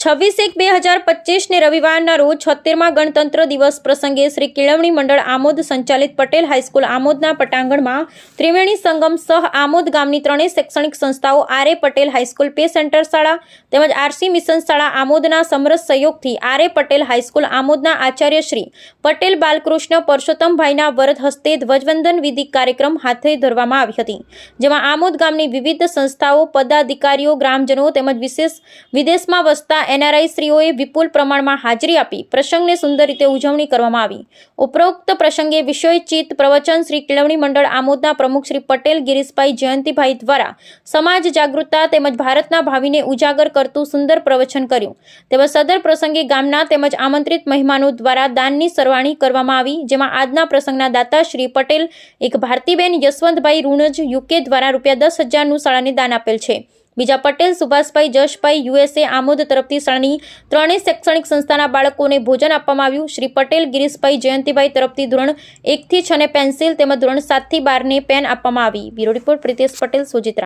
છવ્વીસ એક બે હજાર પચીસને રવિવારના રોજ છોતેરમાં ગણતંત્ર દિવસ પ્રસંગે શ્રી કેળવણી મંડળ આમોદ સંચાલિત પટેલ હાઈસ્કૂલ આમોદના પટાંગણમાં ત્રિવેણી સંગમ સહ આમોદ ગામની ત્રણેય શૈક્ષણિક સંસ્થાઓ આરે પટેલ હાઈસ્કૂલ પે સેન્ટર શાળા તેમજ આરસી મિશન શાળા આમોદના સમરસ સહયોગથી આરે પટેલ હાઈસ્કૂલ આમોદના આચાર્ય શ્રી પટેલ બાલકૃષ્ણ પરસોત્તમભાઈના વરદ હસ્તે ધ્વજવંદન વિધિ કાર્યક્રમ હાથે ધરવામાં આવી હતી, જેમાં આમોદ ગામની વિવિધ સંસ્થાઓ, પદાધિકારીઓ, ગ્રામજનો તેમજ વિશેષ વિદેશમાં વસતા એનઆરઆઈ શ્રીઓએ વિપુલ પ્રમાણમાં હાજરી આપી, પ્રસંગને સુંદર રીતે ઉજવણી કરવામાં આવી. ઉપરોક્ત પ્રસંગે વિષયચિત પ્રવચન શ્રી કેળવણી મંડળ આમોદના પ્રમુખ શ્રી પટેલ, ગિરીશભાઈ જયંતિભાઈ દ્વારા સમાજ જાગૃતતા તેમજ ભારતના ભાવિને ઉજાગર કરતું સુંદર પ્રવચન કર્યું. તેમજ સદર પ્રસંગે ગામના તેમજ આમંત્રિત મહેમાનો દ્વારા દાનની સરવાણી કરવામાં આવી, જેમાં આજના પ્રસંગના દાતા શ્રી પટેલ, એક ભારતીબેન યશવંતભાઈ ઋણજ યુકે દ્વારા રૂપિયા દસ હજારનું શાળાને દાન આપેલ છે. બીજા પટેલ, સુભાષભાઈ, જશભાઈ, યુએસએ, આમોદ તરફથી શાળાની ત્રણેય શૈક્ષણિક સંસ્થાના બાળકોને ભોજન આપવામાં આવ્યું. શ્રી પટેલ, ગિરીશભાઈ, જયંતિભાઈ તરફથી ધોરણ એકથી છને પેન્સિલ તેમજ ધોરણ સાતથી બારને પેન આપવામાં આવી. Bureau report Pritesh Patel, Sojitra.